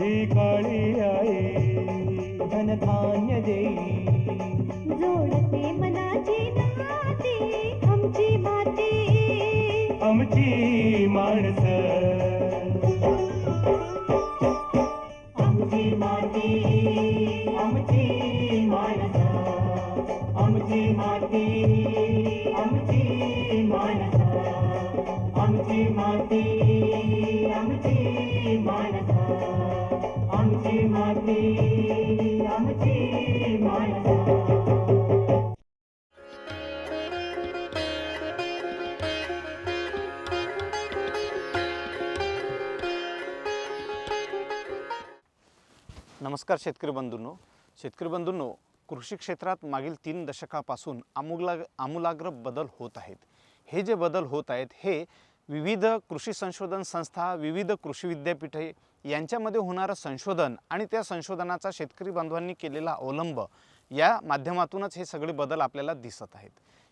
देई काळी आई धनधान्य देई आमची माती आमची माणसं आमची माती आमची माणसं आमची माती आमची माणसं नमस्कार शेतकरी बंधूंनो शेतकरी बंधूंनो कृषी क्षेत्रात मागील तीन दशकापासून आमूलाग आमूलाग्र बदल होत आहेत. हे जे बदल होत आहेत हे विविध कृषी संशोधन संस्था विविध कृषी विद्यापीठे यांच्यामध्ये होणारं संशोधन आणि त्या संशोधनाचा शेतकरी बांधवांनी केलेला अवलंब या माध्यमातूनच हे सगळे बदल आपल्याला दिसत आहेत.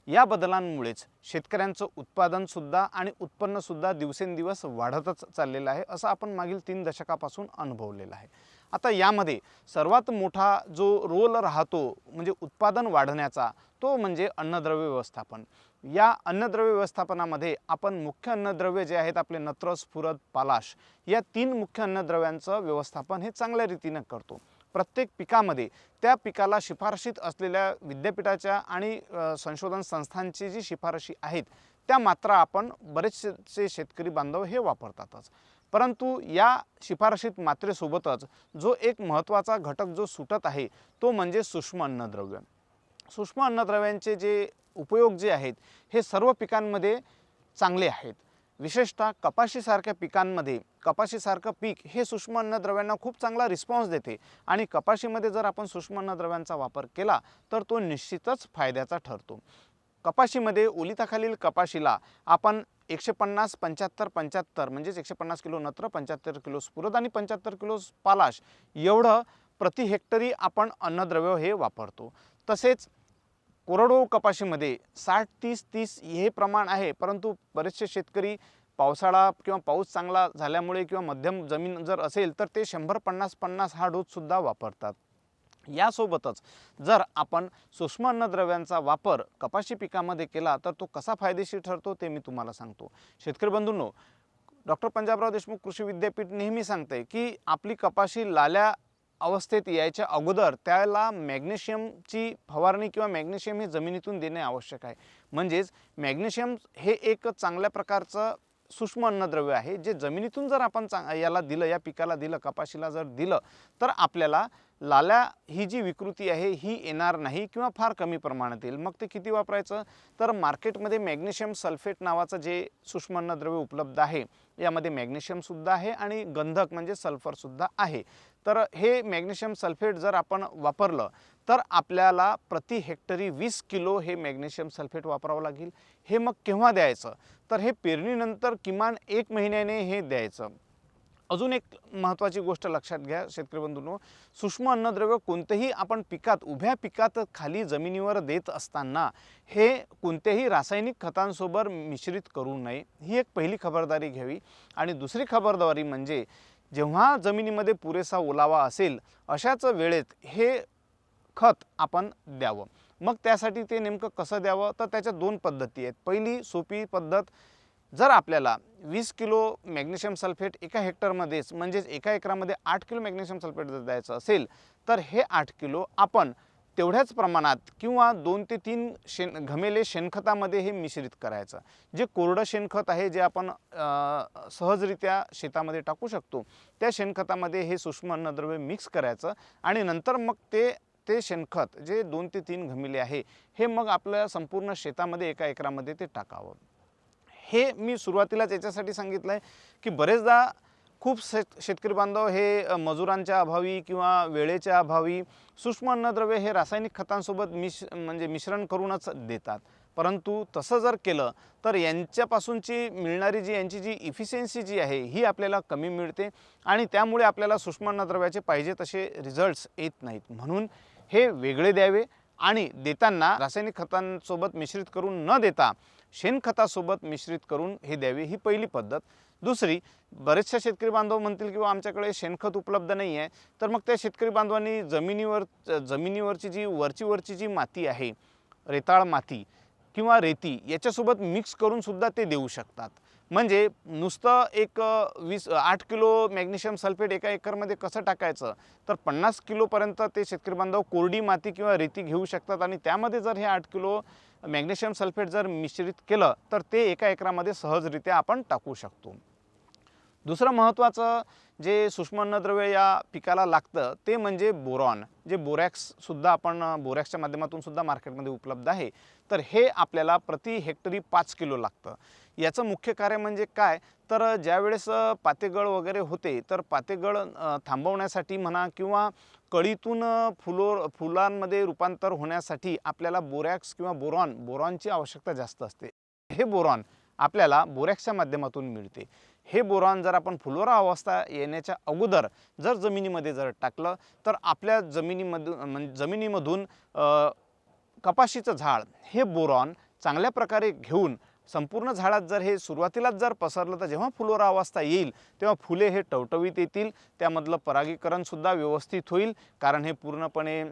या बदलांमुळेच शेतकऱ्यांचं उत्पादनसुद्धा आणि उत्पन्नसुद्धा दिवसेंदिवस वाढतच चाललेलं आहे असं आपण मागील तीन दशकापासून अनुभवलेलं आहे. आता यामध्ये सर्वात मोठा जो रोल राहतो म्हणजे उत्पादन वाढण्याचा तो म्हणजे अन्नद्रव्य व्यवस्थापन. या अन्नद्रव्य व्यवस्थापनामध्ये आपण मुख्य अन्नद्रव्य जे आहेत आपले नत्र स्फुरद पालाश या तीन मुख्य अन्नद्रव्यांचं व्यवस्थापन हे चांगल्या रीतीनं करतो. प्रत्येक पिकामध्ये त्या पिकाला शिफारशीत असलेल्या विद्यापीठाच्या आणि संशोधन संस्थांची जी शिफारशी आहेत त्या मात्रा आपण बरेचसे शेतकरी बांधव हे वापरतातच. परंतु या शिफारशीत मात्रेसोबतच जो एक महत्त्वाचा घटक जो सुटत आहे तो म्हणजे सूक्ष्म अन्नद्रव्य. सूक्ष्म अन्नद्रव्यांचे जे उपयोग जे आहेत हे सर्व पिकांमध्ये चांगले आहेत. विशेषतः कपाशीसारख्या पिकांमध्ये कपाशीसारखं पीक हे सूक्ष्म अन्नद्रव्यांना खूप चांगला रिस्पॉन्स देते आणि कपाशीमध्ये जर आपण सूक्ष्म अन्नद्रव्यांचा वापर केला तर तो निश्चितच फायद्याचा ठरतो. कपाशीमध्ये ओलिताखालील कपाशीला आपण एकशे पन्नास पंच्याहत्तर पंच्याहत्तर म्हणजेच एकशे पन्नास किलो नत्र पंच्याहत्तर किलो स्फुरद आणि पंच्याहत्तर किलो पालाश एवढं प्रति हेक्टरी आपण अन्नद्रव्य हे वापरतो. तसेच कोरडवाहू कपाशीमध्ये साठ तीस तीस हे प्रमाण आहे परंतु बरेचसे शेतकरी पावसाळा किंवा पाऊस चांगला झाल्यामुळे किंवा मध्यम जमीन जर असेल तर ते शंभर पन्नास पन्नास हा डोससुद्धा वापरतात. यासोबतच जर आपण सूक्ष्म अन्नद्रव्यांचा वापर कपाशी पिकामध्ये केला तर तो कसा फायदेशीर ठरतो ते मी तुम्हाला सांगतो. शेतकरी बंधूंनो डॉक्टर पंजाबराव देशमुख कृषी विद्यापीठ नेहमी सांगते की आपली कपाशी लाल्या अवस्थेत यायच्या अगोदर त्याला मॅग्नेशियमची फवारणी किंवा मॅग्नेशियम हे जमिनीतून देणे आवश्यक आहे. म्हणजेच मॅग्नेशियम हे एक चांगल्या प्रकारचं सूक्ष्म अन्नद्रव्य आहे जे जमिनीतून जर आपण चांग याला दिलं या पिकाला दिलं कपाशीला जर दिलं तर आपल्याला लाल्या ही जी विकृती आहे ही येणार नाही किंवा फार कमी प्रमाणात येईल. मग ते किती वापरायचं? तर मार्केटमध्ये मॅग्नेशियम सल्फेट नावाचं जे सूक्ष्म अन्नद्रव्य उपलब्ध आहे यामध्ये मॅग्नेशियमसुद्धा आहे आणि गंधक म्हणजे सल्फरसुद्धा आहे. तर हे मॅग्नेशियम सल्फेट जर आपण वापरलं तर आपल्याला प्रति हेक्टरी वीस किलो हे मॅग्नेशियम सल्फेट वापरावं लागेल. हे मग केव्हा द्यायचं? तर हे पेरणीनंतर किमान एक महिन्याने हे द्यायचं. अजून एक महत्त्वाची गोष्ट लक्षात घ्या शेतकरी बंधूंनो. सूक्ष्म अन्नद्रव्य कोणतेही आपण पिकात उभ्या पिकात खाली जमिनीवर देत असताना हे कोणत्याही रासायनिक खतांसोबत मिश्रित करू नये. ही एक पहिली खबरदारी घ्यावी. आणि दुसरी खबरदारी म्हणजे जेव्हा जमिनीमध्ये पुरेसा ओलावा असेल अशाच वेळेत हे खत आपण द्यावं. मग त्यासाठी ते नेमकं कसं द्यावं? तर त्याच्या दोन पद्धती आहेत. पहिली सोपी पद्धत जर आपल्याला वीस किलो मॅग्नेशियम सल्फेट एका हेक्टरमध्येच म्हणजेच एका एकरामध्ये आठ किलो मॅग्नेशियम सल्फेट जर द्यायचं असेल तर हे आठ किलो आपण तेवढ्याच प्रमाणात किंवा दोन ते तीन शेण घमेले शेणखतामध्ये हे मिश्रित करायचं. जे कोरडं शेणखत आहे जे आपण सहजरित्या शेतामध्ये टाकू शकतो त्या शेणखतामध्ये हे सूक्ष्म अन्नद्रव्य मिक्स करायचं आणि नंतर मग ते ते शेणखत जे दोन ते तीन घमिले आहे हे मग आपल्या संपूर्ण शेतामध्ये एका एकरामध्ये ते टाकावं. हे मी सुरुवातीलाच याच्यासाठी सांगितलं आहे की बरेचदा खूप शेत शेतकरी बांधव हे मजुरांच्या अभावी किंवा वेळेच्या अभावी सूक्ष्म अन्नद्रव्य हे रासायनिक खतांसोबत मिश म्हणजे मिश्रण करूनच देतात. परंतु तसं जर केलं तर यांच्यापासूनची मिळणारी जी यांची जी इफिशियन्सी जी आहे ही आपल्याला कमी मिळते आणि त्यामुळे आपल्याला सूक्ष्म अन्नद्रव्याचे पाहिजे तसे रिझल्ट्स येत नाहीत. म्हणून हे वेगळे द्यावे आणि देताना रासायनिक खतांसोबत मिश्रित करून न देता शेणखतासोबत मिश्रित करून हे द्यावे ही पहिली पद्धत. दुसरी बरेचशा शेतकरी बांधव म्हणतील किंवा आमच्याकडे शेणखत उपलब्ध नाही आहे. तर मग त्या शेतकरी बांधवांनी जमिनीवर जमिनीवरची जी वरची वरची जी माती आहे रेताळ माती किंवा रेती याच्यासोबत मिक्स करून सुद्धा ते देऊ शकतात. म्हणजे नुसतं एक वीस आठ किलो मॅग्नेशियम सल्फेट एका एकरमध्ये कसं टाकायचं? तर पन्नास किलोपर्यंत ते शेतकरी बांधव कोरडी माती किंवा रेती घेऊ शकतात आणि त्यामध्ये जर हे आठ किलो मॅग्नेशियम सल्फेट जर मिश्रित केलं तर ते एका एकरामध्ये सहजरित्या आपण टाकू शकतो. दुसरं महत्त्वाचं जे सूक्ष्म अन्नद्रव्य या पिकाला लागतं ते म्हणजे बोरॉन. जे बोरॅक्ससुद्धा आपण बोरॅक्सच्या माध्यमातून सुद्धा मार्केटमध्ये उपलब्ध आहे तर हे आपल्याला प्रति हेक्टरी पाच किलो लागतं. याचं मुख्य कार्य म्हणजे काय? तर ज्यावेळेस पातेगळ वगैरे होते तर पातेगळ थांबवण्यासाठी म्हणा किंवा कळीतून फुलो फुलांमध्ये रूपांतर होण्यासाठी आपल्याला बोरॅक्स किंवा बोरॉन बोरॉनची आवश्यकता जास्त असते. हे बोरॉन आपल्याला बोरॅक्सच्या माध्यमातून मिळते. हे बोरॉन जर आपण फुलोरा अवस्था येण्याच्या अगोदर जर जमिनीमध्ये जर टाकलं तर आपल्या जमिनीमधून म्हणजे जमिनीमधून कपाशीचं झाड हे बोरॉन चांगल्या प्रकारे घेऊन संपूर्ण झाडात जर हे सुरुवातीलाच जर पसरलं तर जेव्हा फुलोरा अवस्था येईल तेव्हा फुले हे टवटवीत येतील त्यामधलं परागीकरणसुद्धा व्यवस्थित होईल कारण हे पूर्णपणे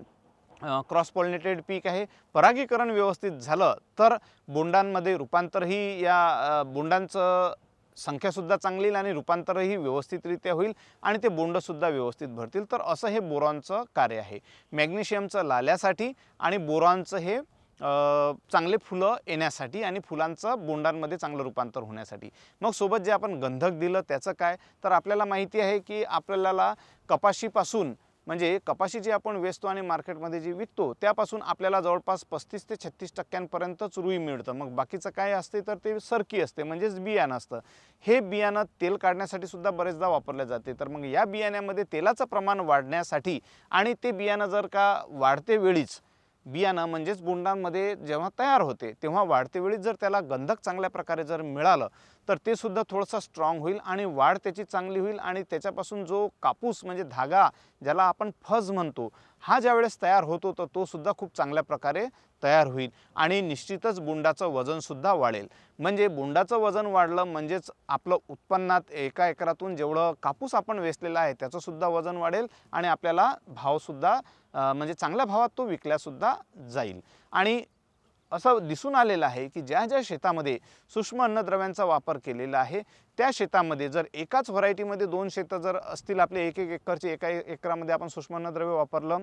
क्रॉस पॉलिनेटेड पीक आहे. परागीकरण व्यवस्थित झालं तर बोंडांमध्ये रूपांतरही या बोंडांचं संख्यासुद्धा चांगली आणि रूपांतरही व्यवस्थितरित्या होईल आणि ते बोंडसुद्धा व्यवस्थित भरतील. तर असं हे बोरॉनचं कार्य आहे. मॅग्नेशियमचं लाल्यासाठी आणि बोरॉनचं हे चांगले फुलं येण्यासाठी आणि फुलांचं बोंडांमध्ये चांगलं रूपांतर होण्यासाठी. मग सोबत जे आपण गंधक दिलं त्याचं काय? तर आपल्याला माहिती आहे की आपल्याला कपाशीपासून म्हणजे कपाशी जी आपण वेचतो आणि मार्केटमध्ये जी विकतो त्यापासून आपल्याला जवळपास पस्तीस ते छत्तीस टक्क्यांपर्यंतच रुई मिळतं. मग बाकीचं काय असते तर ते सरकी असते म्हणजेच बियाणं असतं. हे बियाणं तेल काढण्यासाठी सुद्धा बरेचदा वापरले जाते. तर मग या बियाण्यामध्ये तेलाचं प्रमाण वाढण्यासाठी आणि ते बियाणं जर का वाढते वेळीच बियाणं म्हणजेच बोंडांमध्ये जेव्हा तयार होते तेव्हा वाढते वेळी जर त्याला गंधक चांगल्या प्रकारे जर मिळालं तर ते सुद्धा थोडंसं स्ट्रॉंग होईल आणि वाढ त्याची चांगली होईल आणि त्याच्यापासून जो कापूस म्हणजे धागा ज्याला आपण फज म्हणतो हा ज्यावेळेस तयार होतो तर तो सुद्धा खूप चांगल्या प्रकारे तयार होईल आणि निश्चितच बोंडाचं वजनसुद्धा वाढेल. म्हणजे बोंडाचं वजन वाढलं म्हणजेच आपलं उत्पन्नात एका एकरातून जेवढं कापूस आपण वेचलेला आहे त्याचंसुद्धा वजन वाढेल आणि आपल्याला भावसुद्धा म्हणजे चांगल्या भावात तो विकल्यासुद्धा जाईल. आणि असं दिसून आलेलं आहे की ज्या ज्या शेतामध्ये सूक्ष्म अन्नद्रव्यांचा वापर केलेला आहे त्या शेतामध्ये जर एकाच व्हरायटीमध्ये दोन शेतं जर असतील आपले एक एक एकरचे एका एकरामध्ये आपण सूक्ष्म अन्नद्रव्य वापरलं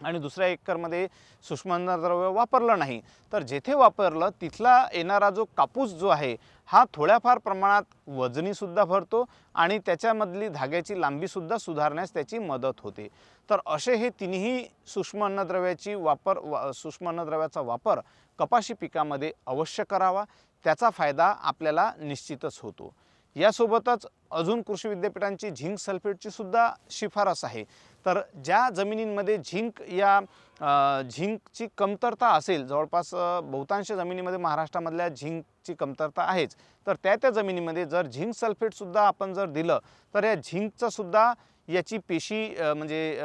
आणि दुसऱ्या एकरमध्ये सूक्ष्म अन्नद्रव्य वापरलं नाही तर जेथे वापरलं तिथला येणारा जो कापूस जो आहे हा थोड्याफार प्रमाणात वजनीसुद्धा भरतो आणि त्याच्यामधली धाग्याची लांबीसुद्धा सुधारण्यास त्याची मदत होते. तर असे हे तिन्ही सूक्ष्म अन्नद्रव्याची वापर वा सूक्ष्म अन्नद्रव्याचा वापर कपाशी पिकामध्ये अवश्य करावा. त्याचा फायदा आपल्याला निश्चितच होतो. यासोबतच अजून कृषी विद्यापीठांची झिंक सल्फेटची सुद्धा शिफारस आहे. तर ज्या जमिनींमध्ये झिंक या झिंकची कमतरता असेल जवळपास बहुतांश जमिनीमध्ये महाराष्ट्रामधल्या झिंकची कमतरता आहेच. तर त्या त्या जमिनीमध्ये जर झिंक सल्फेटसुद्धा आपण जर दिलं तर या झिंकचंसुद्धा याची पेशी म्हणजे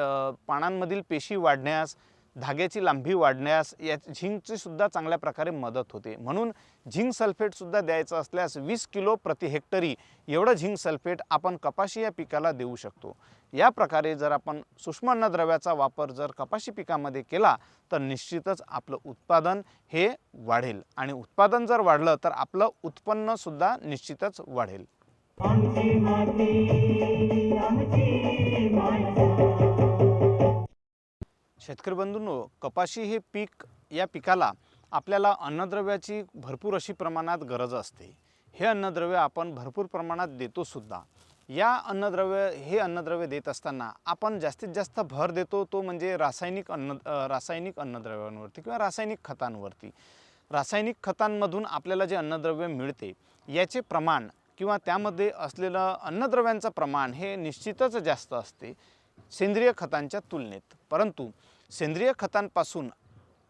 पानांमधील पेशी वाढण्यास धाग्याची लांबी वाढण्यास या झिंकचीसुद्धा चांगल्या प्रकारे मदत होते. म्हणून झिंक सल्फेटसुद्धा द्यायचं असल्यास वीस किलो प्रति हेक्टरी एवढं झिंक सल्फेट आपण कपाशी या पिकाला देऊ शकतो. या प्रकारे जर आपण सूक्ष्म अन्नद्रव्याचा वापर जर कपाशी पिकामध्ये केला तर निश्चितच आपलं उत्पादन हे वाढेल. आणि उत्पादन जर वाढलं तर आपलं उत्पन्नसुद्धा निश्चितच वाढेल. आमची माती आमची शेतकरी बंधूंनो कपाशी हे पीक या पिकाला आपल्याला अन्नद्रव्याची भरपूर अशी प्रमाणात गरज असते. हे अन्नद्रव्य आपण भरपूर प्रमाणात देतो सुद्धा. या अन्नद्रव्य हे अन्नद्रव्य देत असताना आपण जास्तीत जास्त भर देतो तो म्हणजे रासायनिक अन्न रासायनिक अन्नद्रव्यांवरती किंवा रासायनिक खतांवरती. रासायनिक खतांमधून आपल्याला जे अन्नद्रव्य मिळते याचे प्रमाण किंवा त्यामध्ये असलेलं अन्नद्रव्यांचं प्रमाण हे निश्चितच जास्त असते सेंद्रिय खतांच्या तुलनेत. परंतु सेंद्रिय खतांपासून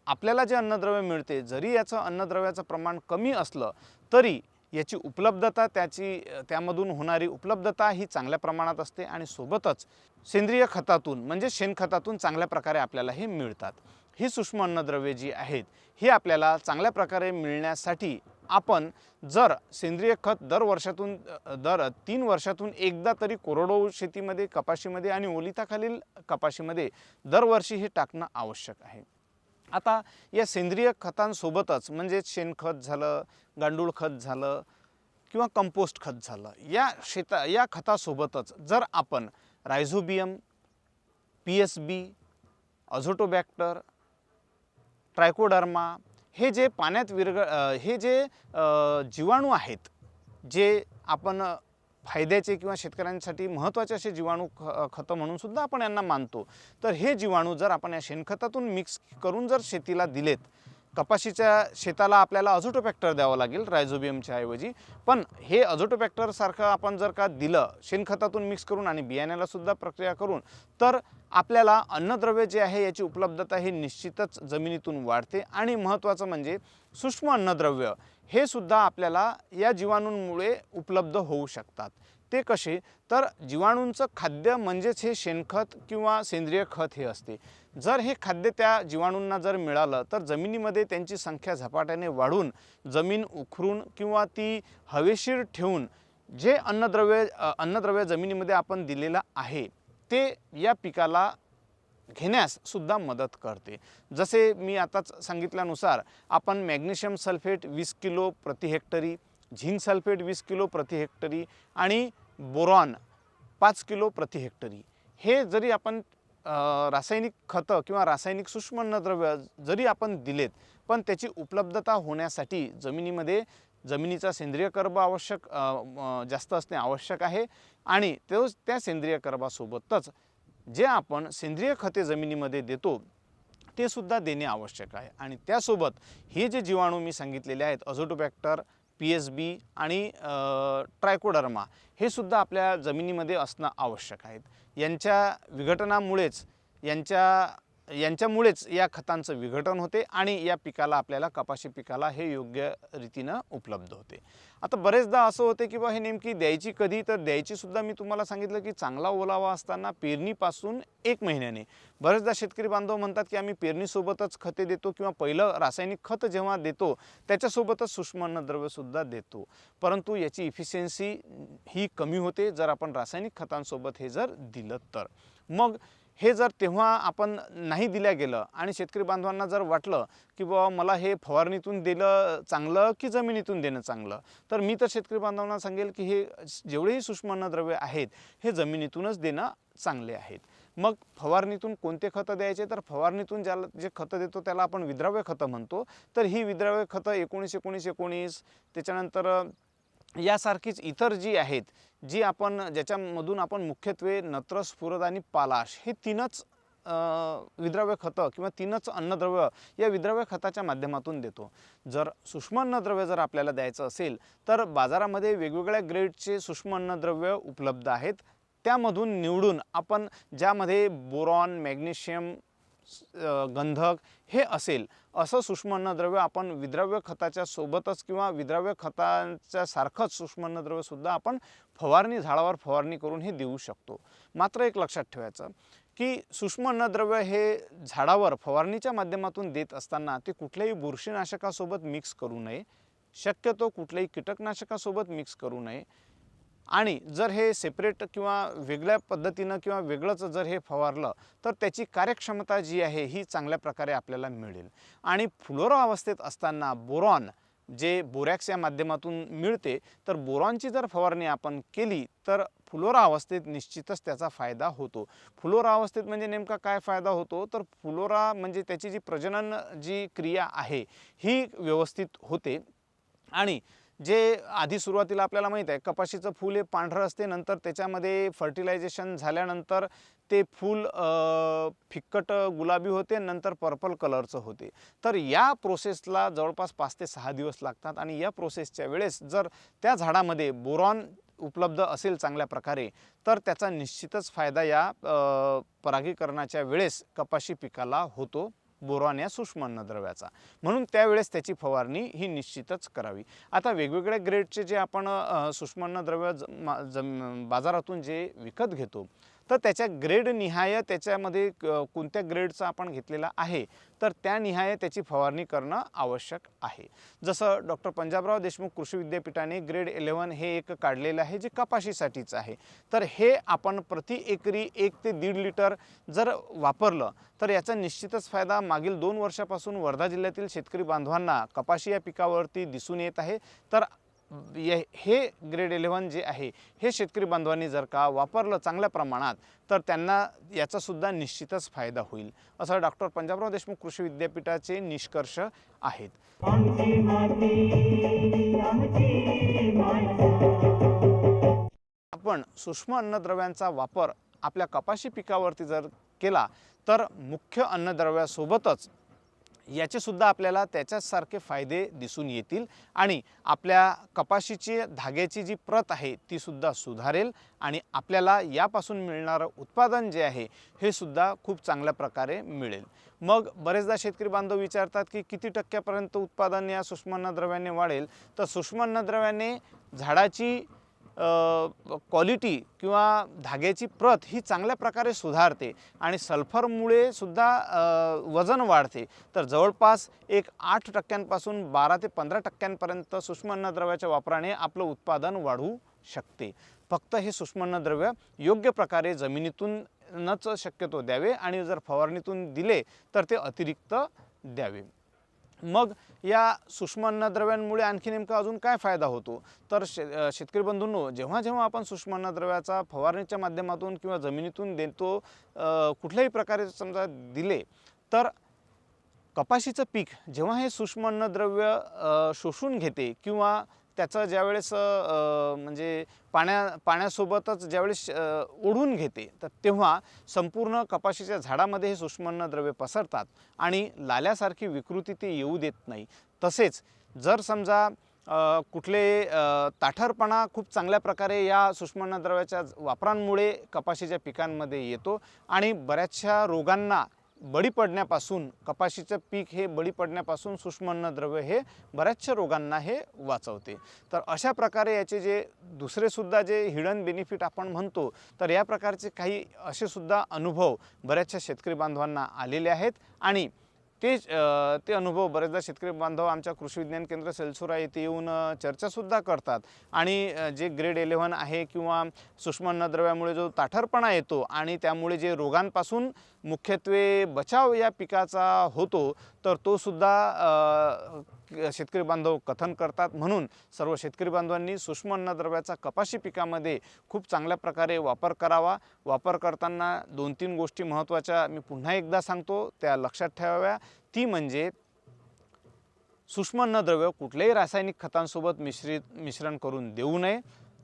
आपल्याला जे अन्नद्रव्य मिळते जरी याचं अन्नद्रव्याचं प्रमाण कमी असलं तरी याची उपलब्धता त्याची त्यामधून होणारी उपलब्धता ही चांगल्या प्रमाणात असते आणि सोबतच सेंद्रिय खतातून म्हणजे शेणखतातून चांगल्या प्रकारे आपल्याला हे मिळतात. ही सूक्ष्म अन्नद्रव्ये जी आहेत ही आपल्याला चांगल्या प्रकारे मिळण्यासाठी आपण जर सेंद्रिय खत दर वर्षातून दर तीन वर्षातून एकदा तरी कोरडवाहू शेतीमध्ये कपाशीमध्ये आणि ओलिताखालील कपाशीमध्ये दरवर्षी हे टाकणं आवश्यक आहे. आता या सेंद्रिय खतांसोबतच म्हणजे शेणखत झालं गांडूळ खत झालं किंवा कंपोस्ट खत झालं या शेता या खतासोबतच जर आपण Rhizobium P S B Azotobacter Trichoderma हे जे पाण्यात विरघ हे जे जीवाणू आहेत जे आपण फायद्याचे किंवा शेतकऱ्यांसाठी महत्त्वाचे असे जीवाणू ख खतं म्हणून सुद्धा आपण यांना मानतो. तर हे जीवाणू जर आपण या शेणखतातून मिक्स करून जर शेतीला दिलेत कपाशीच्या शेताला आपल्याला अझोटोपॅक्टर द्यावं लागेल रायझोबियमच्या ऐवजी. पण हे अझोटोपॅक्टरसारखं आपण जर का दिलं शेणखतातून मिक्स करून आणि बियाण्यालासुद्धा प्रक्रिया करून तर आपल्याला अन्नद्रव्य जे आहे याची उपलब्धता हे निश्चितच जमिनीतून वाढते. आणि महत्त्वाचं म्हणजे सूक्ष्म अन्नद्रव्य हे सुद्धा आपल्याला या जीवाणूंमुळे उपलब्ध होऊ शकतात. ते कसे? तर जीवाणूंचं खाद्य म्हणजेच हे शेणखत किंवा सेंद्रिय खत हे असते. जर हे खाद्य त्या जीवाणूंना जर मिळालं तर जमिनीमध्ये त्यांची संख्या झपाट्याने वाढून जमीन उखरून किंवा ती हवेशीर ठेवून जे अन्नद्रव्य अन्नद्रव्य जमिनीमध्ये आपण दिलेलं आहे ते या पिकाला घेण्यास सुद्धा मदत करते. जसे मी आताच सांगितल्यानुसार आपण मॅग्नेशियम सल्फेट वीस किलो प्रति हेक्टरी झिंक सल्फेट वीस किलो प्रति हेक्टरी आणि बोरॉन पाच किलो प्रति हेक्टरी. हे जरी आपण रासायनिक खतं किंवा रासायनिक सूक्ष्मअन्नद्रव्य जरी आपण दिलेत पण त्याची उपलब्धता होण्यासाठी जमिनीमध्ये जमिनीचा सेंद्रिय कर्ब आवश्यक जास्त असणे आवश्यक आहे आणि तोच त्या सेंद्रिय कर्बासोबतच जे आपण सेंद्रिय खते जमिनीमध्ये देतो ते सुद्धा देणे आवश्यक आहे. आणि त्यासोबत हे जे जीवाणू मी सांगितलेले आहेत अझोटोबॅक्टर पी एस बी आणि ट्रायकोडर्मा हे सुद्धा आपल्या जमिनीमध्ये असणं आवश्यक आहेत. यांच्या विघटनामुळेच यांच्या यांच्यामुळेच या खतांचं विघटन होते आणि या पिकाला आपल्याला कपाशी पिकाला हे योग्य रीतीनं उपलब्ध होते. आता बरेचदा असं होते की बा हे नेमकी द्यायची कधी? तर द्यायची सुद्धा मी तुम्हाला सांगितलं की चांगला ओलावा असताना पेरणीपासून एक महिन्याने. बरेचदा शेतकरी बांधव म्हणतात की आम्ही पेरणीसोबतच खते देतो किंवा पहिलं रासायनिक खत जेव्हा देतो त्याच्यासोबतच सूक्ष्म अन्नद्रव्यसुद्धा देतो. परंतु याची इफिशियन्सी ही कमी होते जर आपण रासायनिक खतांसोबत हे जर दिलं तर. मग हे जर तेव्हा आपण नाही दिल्या गेलं आणि शेतकरी बांधवांना जर वाटलं की बाबा मला हे फवारणीतून दिलं चांगलं की जमिनीतून देणं चांगलं तर मी तर शेतकरी बांधवांना सांगेल की हे जेवढेही सूक्ष्म अन्नद्रव्य आहेत हे जमिनीतूनच देणं चांगले आहेत. मग फवारणीतून कोणते खतं द्यायचे? तर फवारणीतून ज्याला जे खतं देतो त्याला आपण विद्राव्य खतं म्हणतो. तर ही विद्राव्य खतं एकोणीस एकोणीस एकोणीस त्याच्यानंतर यासारखीच इतर जी आहेत जी आपण ज्याच्यामधून आपण मुख्यत्वे नत्र स्फुरद आणि पालाश हे तीनच विद्राव्य खतं किंवा तीनच अन्नद्रव्य या विद्राव्य खताच्या माध्यमातून देतो. जर सूक्ष्म अन्नद्रव्य जर आपल्याला द्यायचं असेल तर बाजारामध्ये वेगवेगळ्या ग्रेडचे सूक्ष्म अन्नद्रव्य उपलब्ध आहेत. त्यामधून निवडून आपण ज्यामध्ये बोरॉन मॅग्नेशियम गंधक हे असेल असं सूक्ष्म अन्नद्रव्य आपण विद्राव्य खताच्या सोबतच किंवा विद्राव्य खताच्या सारखंच सूक्ष्म अन्नद्रव्यसुद्धा आपण फवारणी झाडावर फवारणी करून हे देऊ शकतो. मात्र एक लक्षात ठेवायचं की सूक्ष्म अन्नद्रव्य हे झाडावर फवारणीच्या माध्यमातून देत असताना ते कुठल्याही बुरशीनाशकासोबत मिक्स करू नये. शक्यतो कुठल्याही कीटकनाशकासोबत मिक्स करू नये. आणि जर हे सेपरेट किंवा वेगळ्या पद्धतीनं किंवा वेगळंच जर हे फवारलं तर त्याची कार्यक्षमता जी आहे ही चांगल्या प्रकारे आपल्याला मिळेल. आणि फ्लोरा अवस्थेत असताना बोरॉन जे बोरॅक्स या माध्यमातून मिळते तर बोरॉनची जर फवारणी आपण केली तर फुलोरा अवस्थेत निश्चितच त्याचा फायदा होतो. फुलोरा अवस्थेत म्हणजे नेमका काय फायदा होतो? तर फुलोरा म्हणजे त्याची जी प्रजनन जी क्रिया आहे ही व्यवस्थित होते. आणि जे आधी सुरुवातीला आपल्याला माहीत आहे कपाशीचं फूल हे पांढरं असते नंतर त्याच्यामध्ये फर्टिलायझेशन झाल्यानंतर ते फूल फिक्कट गुलाबी होते नंतर पर्पल कलरचं होते. तर या प्रोसेसला जवळपास पाच ते सहा दिवस लागतात आणि या प्रोसेसच्या वेळेस जर त्या झाडामध्ये बोरॉन उपलब्ध असेल चांगल्या प्रकारे तर त्याचा निश्चितच फायदा या परागीकरणाच्या वेळेस कपाशी पिकाला होतो. बोरॉन या सूक्ष्म अन्नद्रव्याचा म्हणून त्यावेळेस त्याची फवारणी ही निश्चितच करावी. आता वेगवेगळ्या ग्रेडचे जे आपण सूक्ष्म अन्नद्रव्य ज- बाजारातून जे विकत घेतो तर त्याच्या ग्रेड निहाय त्याच्यामध्ये क- कोणत्या ग्रेडचा आपण घेतलेला आहे तर त्या निहाय त्याची फवारणी करणं आवश्यक आहे. जसं डॉक्टर पंजाबराव देशमुख कृषी विद्यापीठाने ग्रेड इलेवन हे एक काढलेलं आहे जे कपाशीसाठीचं आहे. तर हे आपण प्रति एकरी एक ते दीड लिटर जर वापरलं तर याचा निश्चितच फायदा मागील दोन वर्षापासून वर्धा जिल्ह्यातील शेतकरी बांधवांना कपाशी या पिकावरती दिसून येत आहे. तर हे. ग्रेड इलेवन जे आहे हे शेतकरी बांधवांनी जर का वापरलं चांगल्या प्रमाणात तर त्यांना याचासुद्धा निश्चितच फायदा होईल असं डॉक्टर पंजाबराव देशमुख कृषी विद्यापीठाचे निष्कर्ष आहेत. आपण सूक्ष्म अन्नद्रव्यांचा वापर आपल्या कपाशी पिकावरती जर केला तर मुख्य अन्नद्रव्यासोबतच याचेसुद्धा आपल्याला त्याच्यासारखे फायदे दिसून येतील आणि आपल्या कपाशीची धाग्याची जी प्रत आहे तीसुद्धा सुधारेल आणि आपल्याला यापासून मिळणारं उत्पादन जे आहे हे सुद्धा खूप चांगल्या प्रकारे मिळेल. मग बरेचदा शेतकरी बांधव विचारतात की किती टक्क्यापर्यंत उत्पादन या सूक्ष्म अन्नद्रव्याने वाढेल? तर सूक्ष्म अन्नद्रव्याने झाडाची क्वालिटी किंवा धाग्याची प्रत ही चांगल्या प्रकारे सुधारते आणि सल्फरमुळे सुद्धा वजन वाढते. तर जवळपास एक आठ टक्क्यांपासून बारा ते पंधरा टक्क्यांपर्यंत सूक्ष्म अन्नद्रव्याच्या वापराने आपलं उत्पादन वाढू शकते. फक्त हे सूक्ष्म अन्नद्रव्य योग्य प्रकारे जमिनीतूनच शक्यतो द्यावे आणि जर फवारणीतून दिले तर ते अतिरिक्त द्यावे. मग या सूक्ष्म अन्नद्रव्यांमुळे आणखी नेमका अजून काय फायदा होतो? तर शे शेतकरी बंधूंनो जेव्हा जेव्हा आपण सूक्ष्म अन्नद्रव्याचा फवारणीच्या माध्यमातून किंवा जमिनीतून देतो कुठल्याही प्रकारे समजा दिले तर कपाशीचं पीक जेव्हा हे सूक्ष्म अन्नद्रव्य शोषून घेते किंवा त्याचं ज्यावेळेस म्हणजे पाण्या पाण्यासोबतच ज्यावेळेस ओढून घेते तर तेव्हा संपूर्ण कपाशीच्या झाडामध्ये हे सूक्ष्मन्न द्रव्य पसरतात आणि लाल्यासारखी विकृती ते येऊ देत नाही. तसेच जर समजा कुठले ताठरपणा खूप चांगल्या प्रकारे या सूक्ष्म द्रव्याच्या वापरांमुळे कपाशीच्या पिकांमध्ये येतो आणि बऱ्याचशा रोगांना बळी पडण्यापासून कपाशीचं पीक हे बळी पडण्यापासून सूक्ष्म अन्नद्रव्य हे बऱ्याचशा रोगांना हे वाचवते. तर अशा प्रकारे याचे जे दुसरेसुद्धा जे हिडन बेनिफिट आपण म्हणतो तर या प्रकारचे काही असे सुद्धा अनुभव बऱ्याचशा शेतकरी बांधवांना आलेले आहेत. आणि ते ते अनुभव बरेचदा शेतकरी बांधव आमच्या कृषी विज्ञान केंद्र सेलसुरा येथे येऊन चर्चासुद्धा करतात. आणि जे ग्रेड इलेव्हन आहे किंवा सूक्ष्म अन्नद्रव्यामुळे जो ताठरपणा येतो आणि त्यामुळे जे रोगांपासून मुख्यत्वे बचाव या पिकाचा होतो तर तो सुद्धा शेतकरी बांधव कथन करतात. म्हणून सर्व शेतकरी बांधवांनी सूक्ष्म अन्नद्रव्याचा कपाशी पिकामध्ये खूप चांगल्या प्रकारे वापर करावा. वापर करताना दोन तीन गोष्टी महत्त्वाच्या मी पुन्हा एकदा सांगतो त्या लक्षात ठेवाव्या. ती म्हणजे सूक्ष्म अन्नद्रव्य कुठल्याही रासायनिक खतांसोबत मिश्रित मिश्रण करून देऊ नये.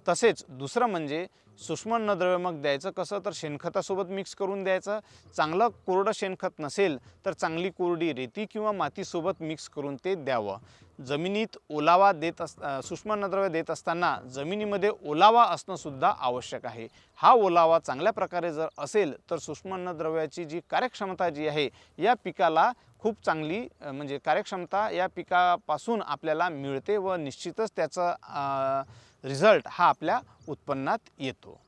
तसेच दुसरं म्हणजे सूक्ष्म अन्नद्रव्य मग द्यायचं कसं? तर शेणखतासोबत मिक्स करून द्यायचं. चांगलं कोरडं शेणखत नसेल तर चांगली कोरडी रेती किंवा मातीसोबत मिक्स करून ते द्यावं. जमिनीत ओलावा देत अस अ, देत असताना जमिनीमध्ये ओलावा असणंसुद्धा आवश्यक आहे. हा ओलावा चांगल्या प्रकारे जर असेल तर सूक्ष्म अन्नद्रव्याची जी कार्यक्षमता जी आहे या पिकाला खूप चांगली म्हणजे कार्यक्षमता या पिकापासून आपल्याला मिळते व निश्चितच त्याचं रिझल्ट हा आपल्या उत्पन्नात येतो.